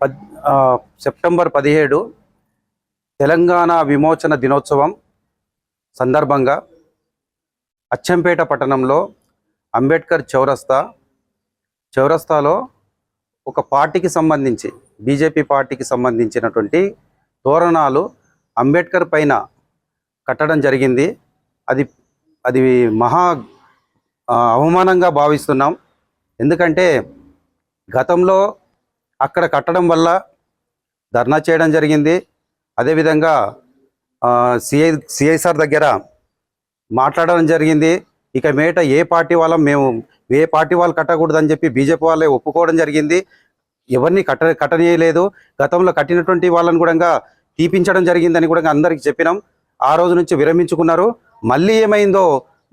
పద్ సెప్టెంబర్ పదిహేడు తెలంగాణ విమోచన దినోత్సవం సందర్భంగా అచ్చంపేట పట్టణంలో అంబేద్కర్ చౌరస్తా చౌరస్తాలో ఒక పార్టీకి సంబంధించి బీజేపీ పార్టీకి సంబంధించినటువంటి తోరణాలు అంబేద్కర్ పైన కట్టడం జరిగింది. అది అది మహా అవమానంగా భావిస్తున్నాం. ఎందుకంటే గతంలో అక్కడ కట్టడం వల్ల ధర్నా చేయడం జరిగింది. అదేవిధంగా సిఐ సిఐసార్ దగ్గర మాట్లాడడం జరిగింది. ఇక మేట ఏ పార్టీ వాళ్ళం మేము ఏ పార్టీ వాళ్ళు కట్టకూడదని చెప్పి బీజేపీ వాళ్ళే ఒప్పుకోవడం జరిగింది. ఎవరిని కట్ట కట్టనీయలేదు. గతంలో కట్టినటువంటి వాళ్ళని కూడా తీపించడం జరిగిందని కూడా అందరికీ చెప్పినాం. ఆ రోజు నుంచి విరమించుకున్నారు. మళ్ళీ ఏమైందో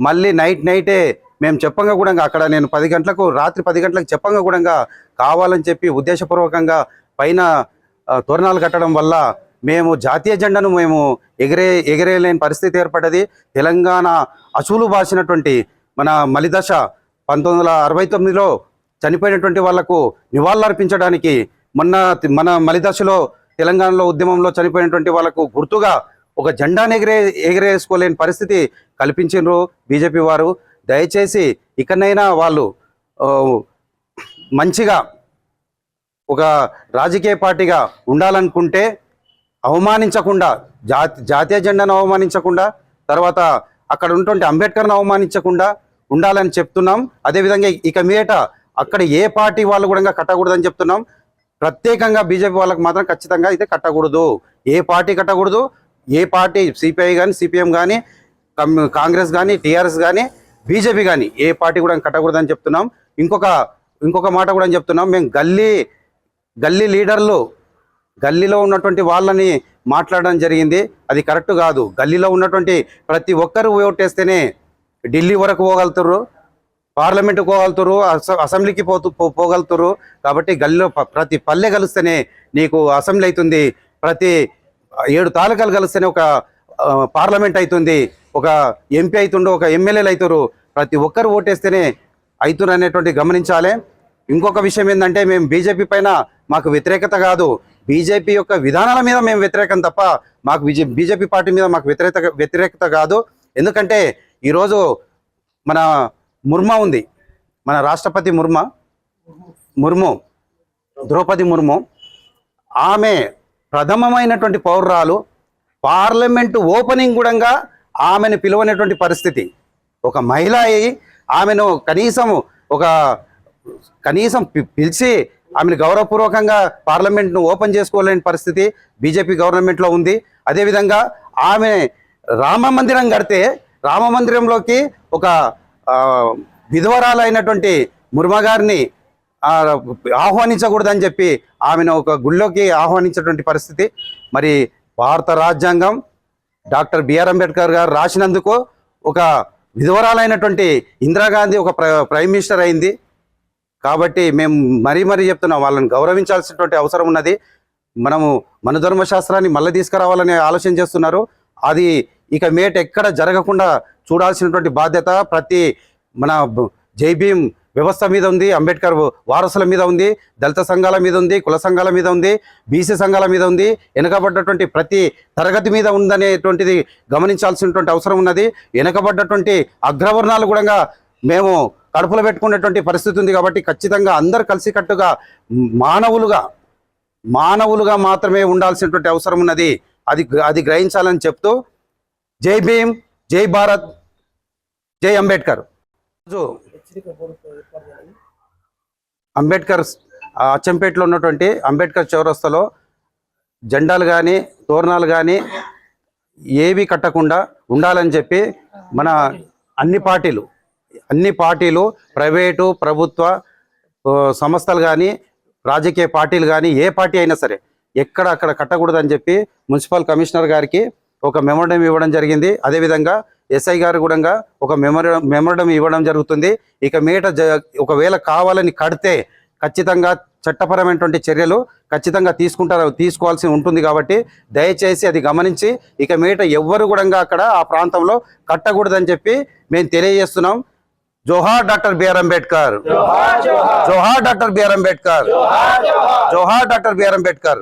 మళ్ళీ నైట్ నైటే మేము చెప్పంగా కూడా అక్కడ నేను పది గంటలకు రాత్రి పది గంటలకు చెప్పంగా కూడా కావాలని చెప్పి ఉద్దేశపూర్వకంగా పైన తోరణాలు కట్టడం వల్ల మేము జాతీయ జెండాను మేము ఎగిరే ఎగిరేయలేని పరిస్థితి ఏర్పడ్డది. తెలంగాణ అసూలు బాసినటువంటి మన మలిదశ పంతొమ్మిది వందల అరవై తొమ్మిదిలో చనిపోయినటువంటి వాళ్ళకు నివాళులర్పించడానికి మొన్న మన మలిదశలో తెలంగాణలో ఉద్యమంలో చనిపోయినటువంటి వాళ్ళకు గుర్తుగా ఒక జెండాను ఎగిరే ఎగిరేసుకోలేని పరిస్థితి కల్పించారు బీజేపీ వారు. దయచేసి ఇకనైనా వాళ్ళు మంచిగా ఒక రాజకీయ పార్టీగా ఉండాలనుకుంటే అవమానించకుండా జాతి జాతీయ జెండాను అవమానించకుండా తర్వాత అక్కడ ఉన్నటువంటి అంబేద్కర్ను అవమానించకుండా ఉండాలని చెప్తున్నాం. అదేవిధంగా ఇక మీదట అక్కడ ఏ పార్టీ వాళ్ళు కూడా కట్టకూడదని చెప్తున్నాం. ప్రత్యేకంగా బీజేపీ వాళ్ళకి మాత్రం ఖచ్చితంగా అయితే కట్టకూడదు. ఏ పార్టీ కట్టకూడదు. ఏ పార్టీ సిపిఐ కానీ సిపిఎం కానీ కాంగ్రెస్ కానీ టీఆర్ఎస్ కానీ బీజేపీ కానీ ఏ పార్టీ కూడా కట్టకూడదని చెప్తున్నాం. ఇంకొక ఇంకొక మాట కూడా చెప్తున్నాం. మేము గల్లీ గల్లీ లీడర్లు గల్లీలో ఉన్నటువంటి వాళ్ళని మాట్లాడడం జరిగింది. అది కరెక్ట్ కాదు. గల్లీలో ఉన్నటువంటి ప్రతి ఒక్కరు ఓటేస్తేనే ఢిల్లీ వరకు పోగలుగుతారు పార్లమెంట్కి పోగలుగుతారు అసెంబ్లీకి పోతూ పోగలుగుతారు కాబట్టి గల్లీలో ప- ప్రతి పల్లె కలిస్తేనే నీకు అసెంబ్లీ అవుతుంది. ప్రతి ఏడు తాలూకాలు కలిస్తేనే ఒక పార్లమెంట్ అవుతుంది. ఒక ఎంపీ అవుతుండో ఒక ఎమ్మెల్యేలు అవుతారు ప్రతి ఒక్కరు ఓటేస్తేనే అవుతున్నారు అనేటువంటి గమనించాలి. ఇంకొక విషయం ఏంటంటే మేము బీజేపీ పైన మాకు వ్యతిరేకత కాదు. బీజేపీ యొక్క విధానాల మీద మేము వ్యతిరేకం తప్ప మాకు బీజేపీ పార్టీ మీద మాకు వ్యతిరేకత వ్యతిరేకత కాదు. ఎందుకంటే ఈరోజు మన ముర్మ ఉంది. మన రాష్ట్రపతి ముర్మ ముర్ము ద్రౌపది ముర్ము ఆమె ప్రథమమైనటువంటి పౌరురాలు. పార్లమెంటు ఓపెనింగ్ కూడా ఆమెను పిలువనేటువంటి పరిస్థితి. ఒక మహిళ అయి ఆమెను కనీసం ఒక కనీసం పి- పిలిచి ఆమెను గౌరవపూర్వకంగా పార్లమెంట్ను ఓపెన్ చేసుకోలేని పరిస్థితి బీజేపీ గవర్నమెంట్లో ఉంది. అదేవిధంగా ఆమె రామ మందిరం కడితే రామ మందిరంలోకి ఒక విధవరాలైనటువంటి ముర్మ గారిని ఆహ్వానించకూడదని చెప్పి ఆమెను ఒక గుళ్ళోకి ఆహ్వానించేటువంటి పరిస్థితి. మరి భారత రాజ్యాంగం డాక్టర్ బిఆర్ అంబేద్కర్ గారు రాసినందుకు ఒక విధవరాలైనటువంటి ఇందిరాగాంధీ ఒక ప్రైమ్ మినిస్టర్ అయింది. కాబట్టి మేము మరీ మరీ చెప్తున్నాం వాళ్ళని గౌరవించాల్సినటువంటి అవసరం ఉన్నది. మనము మన ధర్మశాస్త్రాన్ని మళ్ళీ తీసుకురావాలని ఆలోచన చేస్తున్నారు. అది ఇక మేట ఎక్కడ జరగకుండా చూడాల్సినటువంటి బాధ్యత ప్రతి మన జైభీం జై భీమ్ వ్యవస్థ మీద ఉంది అంబేద్కర్ వారసుల మీద ఉంది దళిత సంఘాల మీద ఉంది కుల సంఘాల మీద ఉంది బీసీ సంఘాల మీద ఉంది. వెనుకబడ్డటువంటి ప్రతి తరగతి మీద ఉందనేటువంటిది గమనించాల్సినటువంటి అవసరం ఉన్నది. వెనుకబడ్డటువంటి అగ్రవర్ణాలు కూడా మేము కడుపులో పెట్టుకునేటువంటి పరిస్థితి ఉంది కాబట్టి ఖచ్చితంగా అందరు కలిసికట్టుగా మానవులుగా మానవులుగా మాత్రమే ఉండాల్సినటువంటి అవసరం ఉన్నది. అది అది గ్రహించాలని చెప్తూ జై భీమ్ జై భారత్ జై అంబేద్కర్. రోజు అంబేద్కర్ అచ్చంపేటలో ఉన్నటువంటి అంబేద్కర్ చౌరస్తాలో జెండాలు కానీ తోరణాలు కానీ ఏవి కట్టకుండా ఉండాలని చెప్పి మన అన్ని పార్టీలు అన్ని పార్టీలు ప్రైవేటు ప్రభుత్వ సంస్థలు కానీ రాజకీయ పార్టీలు కానీ ఏ పార్టీ అయినా సరే ఎక్కడ అక్కడ కట్టకూడదని చెప్పి మున్సిపల్ కమిషనర్ గారికి ఒక మెమోరం ఇవ్వడం జరిగింది. అదేవిధంగా ఎస్ఐ గారు కూడా ఒక మెమోరం మెమోరం ఇవ్వడం జరుగుతుంది. ఇక మీట జ ఒకవేళ కావాలని కడితే ఖచ్చితంగా చట్టపరమైనటువంటి చర్యలు ఖచ్చితంగా తీసుకుంటారు తీసుకోవాల్సి ఉంటుంది కాబట్టి దయచేసి అది గమనించి ఇక మీట ఎవ్వరు కూడా అక్కడ ఆ ప్రాంతంలో కట్టకూడదని చెప్పి మేము తెలియజేస్తున్నాం. జోహార్ డాక్టర్ బిఆర్ అంబేద్కర్. జోహార్ డాక్టర్ బిఆర్ అంబేద్కర్. జోహార్ డాక్టర్ బిఆర్ అంబేద్కర్.